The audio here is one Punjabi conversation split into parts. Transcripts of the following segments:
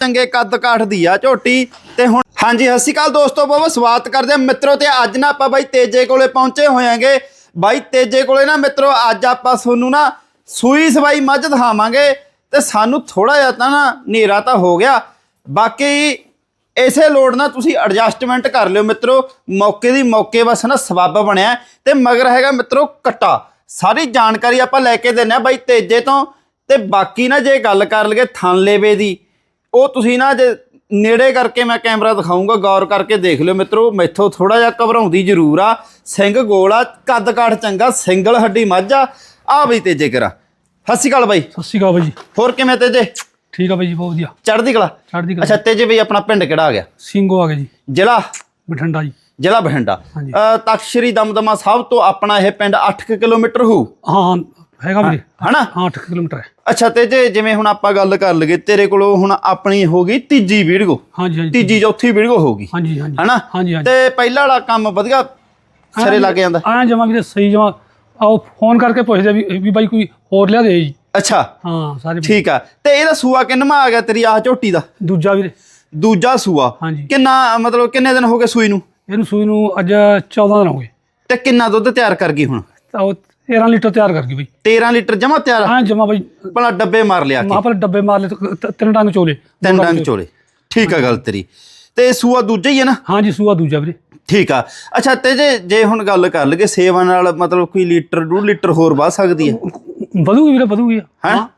ਚੰਗੇ ਕੱਦ ਕਾਠ ਦੀ ਆ ਝੋਟੀ। ਤੇ ਹੁਣ ਹਾਂਜੀ, ਸਤਿ ਸ਼੍ਰੀ ਅਕਾਲ ਦੋਸਤੋ, ਬਹੁਤ ਸਵਾਗਤ ਕਰਦੇ ਆ ਮਿੱਤਰੋ ਤੇ ਅੱਜ ਨਾ ਆਪਾਂ ਬਾਈ ਤੇਜੇ ਕੋਲੇ ਪਹੁੰਚੇ ਹੋਇਆਂਗੇ ਬਾਈ ਤੇਜੇ ਕੋਲੇ ਨਾ ਮਿੱਤਰੋ, ਅੱਜ ਆਪਾਂ ਤੁਹਾਨੂੰ ਨਾ ਸੂਈ ਸਵਾਈ ਮੱਝ ਦਿਖਾਵਾਂਗੇ। ਤੇ ਸਾਨੂੰ ਥੋੜਾ ਜਿਹਾ ਤਾਂ ਨਾ ਹਨੇਰਾ ਤਾਂ ਹੋ ਗਿਆ। ਬਾਕੀ ਇਸੇ ਲੋੜ ਨਾਲ ਤੁਸੀਂ ਐਡਜਸਟਮੈਂਟ ਕਰ ਲਿਓ ਮਿੱਤਰੋ। ਮੌਕੇ ਦੀ ਮੌਕੇ ਬਸ ਨਾ ਸਬੱਬ ਬਣਿਆ ਤੇ ਮਗਰ ਹੈਗਾ ਮਿੱਤਰੋ ਕੱਟਾ। ਸਾਰੀ ਜਾਣਕਾਰੀ ਆਪਾਂ ਲੈ ਕੇ ਦਿੰਨੇ ਆ ਬਾਈ ਤੇਜੇ ਤੋਂ। ਤੇ ਬਾਕੀ ਨਾ ਜੇ ਗੱਲ ਕਰ ਲਈਏ ਥਣ ਦੀ ਉਹ ਤੁਸੀਂ ਨਾ ਜੇ ਨੇੜੇ ਕਰਕੇ ਮੈਂ ਕੈਮਰਾ ਦਿਖਾਉਂਗਾ ਗੌਰ ਕਰਕੇ ਦੇਖ ਲਿਓ ਮਿੱਤਰੋ। ਮੈਥੋਂ ਥੋੜਾ ਜਿਹਾ ਘਬਰਾਉਂਦੀ ਜ਼ਰੂਰ ਆ। ਸਿੰਘ ਗੋਲ ਕੱਦ ਕਾਠ ਚੰਗਾ ਸਿੰਗਲ ਹੱਡੀ ਮੱਝ ਆ। ਬਈ ਤੇਜੇ ਕਰਾ। ਸਤਿ ਸ਼੍ਰੀ ਅਕਾਲ ਬਾਈ। ਸਤਿ ਸ਼੍ਰੀ ਅਕਾਲ ਬਾਈ ਹੋਰ ਕਿਵੇਂ ਤੇਜੇ? ਠੀਕ ਆ ਬਾਈ ਜੀ ਬਹੁਤ ਵਧੀਆ। ਚੜ੍ਹਦੀ ਕਲਾ? ਚੜ੍ਹਦੀ ਅੱਛਾ ਕਲਾ ਤੇਜੇ ਬਈ ਆਪਣਾ ਪਿੰਡ ਕਿਹੜਾ ਆ ਗਿਆ? ਸਿੰਘੋ ਆ ਗਿਆ ਜੀ। ਜ਼ਿਲ੍ਹਾ? ਬਠਿੰਡਾ ਜੀ। ਜ਼ਿਲ੍ਹਾ ਬਠਿੰਡਾ। ਤਖ਼ਤ ਸ੍ਰੀ ਦਮਦਮਾ ਸਾਹਿਬ ਤੋਂ ਆਪਣਾ ਇਹ ਪਿੰਡ 8 ਕਿਲੋਮੀਟਰ ਹੋਊ? ਹਾਂ ਹਾਂ ਹੈਗਾ ਵੀਰੇ। ਹਨਾ ਹਾਂ 8 ਕਿਲੋਮੀਟਰ ਹੈ। ਅੱਛਾ ਤੇ ਜੇ ਜਿਵੇਂ ਹੁਣ ਆਪਾਂ ਗੱਲ ਕਰ ਲਈਏ ਤੇਰੇ ਕੋਲੋਂ ਹੁਣ ਆਪਣੀ ਹੋ ਗਈ ਤੀਜੀ ਵੀਡੀਓ। ਹਾਂਜੀ ਹਾਂਜੀ। ਤੀਜੀ ਚੌਥੀ ਵੀਡੀਓ ਹੋ ਗਈ। ਹਾਂਜੀ ਹਾਂਜੀ। ਹਨਾ ਹਾਂਜੀ ਹਾਂਜੀ। ਤੇ ਪਹਿਲਾ ਵਾਲਾ ਕੰਮ ਵਧੀਆ ਸਿਰੇ ਲੱਗ ਜਾਂਦਾ। ਆਇਆ ਜਮਾ ਵੀਰੇ ਸਹੀ ਜਮਾ। ਆਓ ਫੋਨ ਕਰਕੇ ਪੁੱਛਦੇ ਆ ਵੀ ਵੀ ਬਾਈ ਕੋਈ ਹੋਰ ਲਿਆ ਦੇ ਜੀ। ਅੱਛਾ। ਹਾਂ ਸਾਰੇ ਠੀਕ ਆ। ਤੇ ਇਹਦਾ ਸੂਆ ਕਿੰਨਵਾ ਆ ਗਿਆ ਤੇਰੀ ਆਹ ਝੋਟੀ ਦਾ? ਦੂਜਾ ਵੀਰੇ। ਦੂਜਾ ਸੂਆ। ਹਾਂਜੀ। ਕਿੰਨਾ ਮਤਲਬ ਕਿੰਨੇ ਦਿਨ ਹੋ ਗਏ ਸੂਈ ਨੂੰ? ਇਹਨੂੰ ਸੂਈ ਨੂੰ ਅੱਜ 14 ਦਿਨ ਹੋ ਗਏ। ਤੇ ਕਿੰਨਾ ਦੁੱਧ ਤਿਆਰ ਕਰ ਗਈ ਹੁਣ? ਤਾਂ ਉਹ 13 ਲੀਟਰ ਤਿਆਰ ਕਰ ਗਈ ਬਾਈ। 13 ਲੀਟਰ ਜਮਾ ਤਿਆਰ? ਹਾਂ ਜਮਾ ਬਾਈ। ਭਲਾ ਡੱਬੇ ਮਾਰ ਲਿਆ ਮਾਂ ਪਰ ਡੱਬੇ ਮਾਰ ਲਏ ਤੇ ਤ- ਤਿੰਨ ਡੰਗ ਚੋਲੇ। ਤਿੰਨ ਡੰਗ ਚੋਲੇ। ਠੀਕ ਆ ਗੱਲ ਤੇਰੀ। ਤੇ ਸੂਆ ਦੂਜਾ ਹੀ ਹੈ ਨਾ? ਹਾਂਜੀ ਸੂਆ ਦੂਜਾ ਵੀਰੇ। ਠੀਕ ਆ। ਅੱਛਾ ਤੇ ਜੇ ਜੇ ਹੁਣ ਗੱਲ ਕਰ ਲਈਏ ਸੇਵਾ ਨਾਲ ਮਤਲਬ ਕੋਈ ਲੀਟਰ ਡੂਢ ਲੀਟਰ ਹੋਰ ਵੱਧ ਸਕਦੀ ਹੈ? ਵਧੂਗੀ ਵੀਰੇ ਵਧੂਗੀ। ਹਾਂ।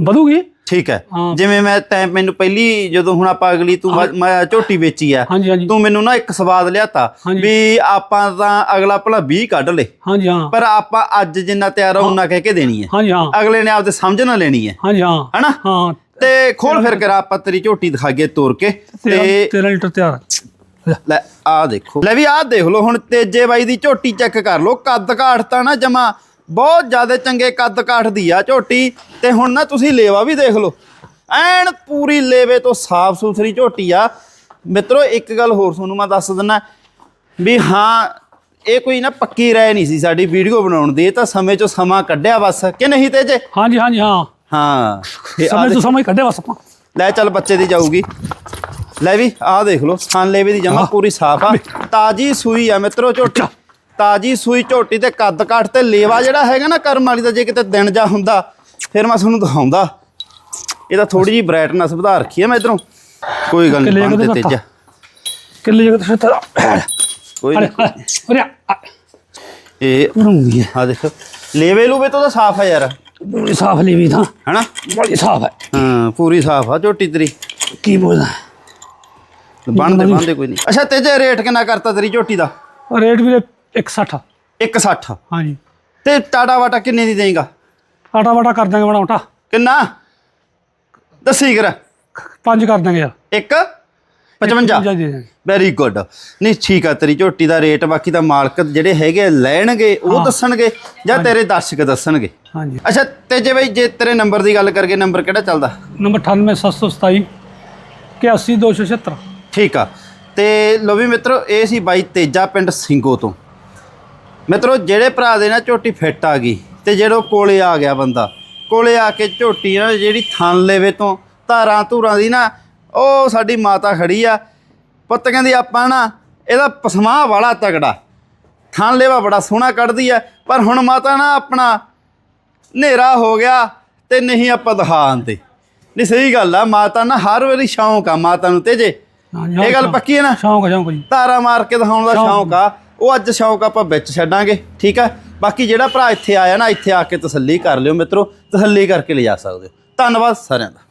ਵਧੂਗੀ? ਠੀਕ ਹੈ। ਹਾਂ। ਜਿਵੇਂ ਮੈਂ ਤੈਂ ਮੈਨੂੰ ਪਹਿਲੀ ਜਦੋਂ ਹੁਣ ਆਪਾਂ ਅਗਲੀ ਤੂੰ ਮ- ਮੈਂ ਝੋਟੀ ਵੇਚੀ ਆ। ਹਾਂਜੀ ਹਾਂਜੀ। ਤੂੰ ਮੈਨੂੰ ਨਾ ਇੱਕ ਸਵਾਦ ਲਿਆਤਾ ਹਾਂਜੀ। ਵੀ ਆਪਾਂ ਤਾਂ ਅਗਲਾ ਭਲਾ 20 ਕੱਢ ਲੇ। ਹਾਂਜੀ ਹਾਂ। ਪਰ ਆਪਾਂ ਅੱਜ ਜਿੰਨਾ ਤਿਆਰ ਆ ਉਹਨਾਂ ਕਹਿ ਕੇ ਦੇਣੀ ਹੈ। ਹਾਂਜੀ ਹਾਂ। ਅਗਲੇ ਨੇ ਆਪਦੇ ਸਮਝ ਨਾ ਲੈਣੀ ਹੈ। ਹਾਂਜੀ ਹਾਂ। ਹਨਾ? ਹਾਂ। ਤੇ ਖੋਲ ਫਿਰ ਕਰਾ ਆਪਾਂ ਤੇਰੀ ਝੋਟੀ ਦਿਖਾਈਏ ਤੋੜ ਕੇ। ਤੇ 13 ਲੀਟਰ ਤਿਆਰ ਲੈ, ਲੈ ਆ ਦੇਖੋ। ਲੈ ਵੀ ਆਹ ਦੇਖ ਲਓ ਹੁਣ ਤੇਜੇ ਬਾਈ ਦੀ ਝੋਟੀ ਚੈੱਕ ਕਰ ਲਓ ਕੱਦ ਕਾਠ ਤਾਂ ਨਾ ਜਮਾ ਬਹੁਤ ਜ਼ਿਆਦਾ ਚੰਗੇ ਕੱਦ ਕਾਠ ਦੀ ਆ ਝੋਟੀ ਤੇ ਹੁਣ ਨਾ ਤੁਸੀਂ ਲੇਵਾ ਵੀ ਦੇਖ ਲਓ। ਐਨ ਪੂਰੀ ਲੇਵੇ ਤੋਂ ਸਾਫ਼ ਸੁਥਰੀ ਝੋਟੀ ਆ। ਮਿੱਤਰੋ ਇੱਕ ਗੱਲ ਹੋਰ ਤੁਹਾਨੂੰ ਮੈਂ ਦੱਸ ਦਿੰਨਾ ਵੀ ਹਾਂ ਇਹ ਕੋਈ ਨਾ ਪੱਕੀ ਰਾਏ ਨਹੀਂ ਸੀ ਸਾਡੀ ਵੀਡੀਓ ਬਣਾਉਣ ਦੀ ਇਹ ਤਾਂ ਸਮੇਂ ਚੋਂ ਸਮਾਂ ਕੱਢਿਆ ਬਸ ਕਿ ਨਹੀਂ ਤੇਜੇ? ਹਾਂਜੀ ਹਾਂਜੀ ਹਾਂ। ਹਾਂ ਇਹ ਸਮੇਂ ਤੋਂ ਸਮੇਂ ਕੱਢਿਆ ਬਸ ਆਪਾਂ। ਲੈ ਚੱਲ ਬੱਚੇ ਦੀ ਜਾਊਗੀ। ਲੈ ਵੀ ਆਹ ਦੇਖ ਲਓ ਥਣ ਲੇਵੇ ਦੀ ਜਮਾ ਪੂਰੀ ਸਾਫ਼ ਆ। ਤਾਜੀ ਸੂਈ ਆ ਮਿੱਤਰੋ ਝੋਟੀ। ਤਾਜੀ ਸੂਈ ਝੋਟੀ ਤੇ ਕੱਦ ਕਾਠ ਤੇ ਲੇਵਾ ਜਿਹੜਾ ਹੈਗਾ ਨਾ ਕਰਮ ਵਾਲੀ ਦਾ ਜੇ ਕਿਤੇ ਦਿਨ ਜਾ ਹੁੰਦਾ ਫਿਰ ਮੈਂ ਤੁਹਾਨੂੰ ਦਿਖਾਉਂਦਾ। ਇਹਦਾ ਥੋੜੀ ਜੀ ਬ੍ਰਾਈਟਨੈਸ ਵਧਾ ਰੱਖੀ ਆ ਮੈਂ ਇਧਰੋਂ। ਕੋਈ ਗੱਲ ਨਹੀਂ ਬੰਦ ਤੇ ਤੇਜਾ। ਕਿੱਲੇ ਜਗਤ ਸੇ ਤੇਰਾ ਕੋਈ ਨਹੀਂ ਇਹ ਰੂੰਗੀ ਆ ਦੇਖ ਲੇਵੇ ਲੂਵੇ ਤੋਂ ਤਾਂ ਸਾਫ਼ ਆ ਯਾਰ। ਬੜੀ ਸਾਫ਼ ਲਈ ਵੀ ਤਾਂ। ਹਨਾ? ਬੜੀ ਸਾਫ਼ ਹੈ ਹਾਂ ਪੂਰੀ ਸਾਫ਼ ਆ ਝੋਟੀ ਤੇਰੀ। ਕੀ ਬੋਲਦਾ? ਬੰਦੇ ਬੰਦੇ ਕੋਈ ਨਹੀਂ ਅੱਛਾ ਤੇਜੇ ਰੇਟ ਕਿੰਨਾ ਕਰਤਾ ਤੇਰੀ ਝੋਟੀ ਦਾ? ਰੇਟ ਵੀਰੇ 160 160 ਹਾਂਜੀ। ਤੇ ਟਾਟਾ ਵਾਟਾ ਕਿੰਨੇ ਦੀ ਦੇਂਗਾ? ਆਟਾ ਵਾਟਾ ਕਰ ਦਾਂਗੇ ਬਣਾ ਕਿੰਨਾ? ਦੱਸੀ ਕਰ ਪੰਜ ਕਰ ਦਾਂਗੇ ਯਾਰ। ਇੱਕ? 55 ਦੇ ਦਾਂਗੇ ਵੈਰੀ ਗੁੱਡ ਨਹੀਂ ਠੀਕ ਆ ਤੇਰੀ ਝੋਟੀ ਦਾ ਰੇਟ ਬਾਕੀ ਤਾਂ ਮਾਲਕ ਜਿਹੜੇ ਹੈਗੇ ਲੈਣਗੇ ਉਹ ਦੱਸਣਗੇ ਜਾਂ ਤੇਰੇ ਦਰਸ਼ਕ ਦੱਸਣਗੇ? ਹਾਂਜੀ। ਅੱਛਾ ਤੇ ਜੇ ਬਈ ਜੇ ਤੇਰੇ ਨੰਬਰ ਦੀ ਗੱਲ ਕਰਗੇ ਨੰਬਰ ਕਿਹੜਾ ਚੱਲਦਾ? ਨੰਬਰ 98727 81276 ਠੀਕ ਆ। ਤੇ ਲੋ ਵੀ ਮਿੱਤਰੋ ਇਹ ਸੀ ਬਾਈ ਤੇਜਾ ਪਿੰਡ ਸਿੰਘੋ ਤੋਂ। ਮਿੱਤਰੋ ਜਿਹੜੇ ਭਰਾ ਦੇ ਨਾ ਝੋਟੀ ਫਿੱਟ ਆ ਗਈ ਤੇ ਜਿਹੜੋ ਕੋਲੇ ਆ ਗਿਆ ਬੰਦਾ ਕੋਲੇ ਆ ਕੇ ਝੋਟੀ ਨਾ ਜਿਹੜੀ ਥਣ ਲੇਵੇ ਤੋਂ ਧਾਰਾਂ ਧੂਰਾਂ ਦੀ ਨਾ ਉਹ ਸਾਡੀ ਮਾਤਾ ਖੜੀ ਆ। ਪੁੱਤ ਕਹਿੰਦੀ ਆਪਾਂ ਨਾ ਇਹਦਾ ਪਸਮਾ ਵਾਲਾ ਤਗੜਾ ਥਣ ਲੇਵਾ ਬੜਾ ਸੋਹਣਾ ਕੱਢਦੀ ਆ ਪਰ ਹੁਣ ਮਾਤਾ ਨਾ ਆਪਣਾ ਹਨੇਰਾ ਹੋ ਗਿਆ ਤੇ ਨਹੀਂ ਆਪਾਂ ਦਿਖਾਣ ਤੇ। ਨਹੀਂ ਸਹੀ ਗੱਲ ਆ ਮਾਤਾ ਨਾ ਹਰ ਵਾਰੀ ਸ਼ੌਂਕ ਆ ਮਾਤਾ ਨੂੰ ਤੇਜੇ ਹਾਂਜੀ ਇਹ ਗੱਲ ਪੱਕੀ ਹੈ ਨਾ? ਸ਼ੌਂਕ ਸ਼ੌਂਕ ਜੀ। ਤਾਰਾ ਮਾਰ ਕੇ ਦਿਖਾਉਣ ਦਾ ਸ਼ੌਂਕ ਆ। ਉਹ ਅੱਜ ਸ਼ੌਂਕ ਆਪਾਂ ਵਿੱਚ ਛੱਡਾਂਗੇ, ਠੀਕ ਆ? ਬਾਕੀ ਜਿਹੜਾ ਭਰਾ ਇੱਥੇ ਆਇਆ ਨਾ, ਇੱਥੇ ਆ ਕੇ ਤਸੱਲੀ ਕਰ ਲਿਓ ਮਿੱਤਰੋ, ਤਸੱਲੀ ਕਰਕੇ ਲਿਜਾ ਸਕਦੇ ਹੋ। ਧੰਨਵਾਦ ਸਾਰਿਆਂ ਦਾ।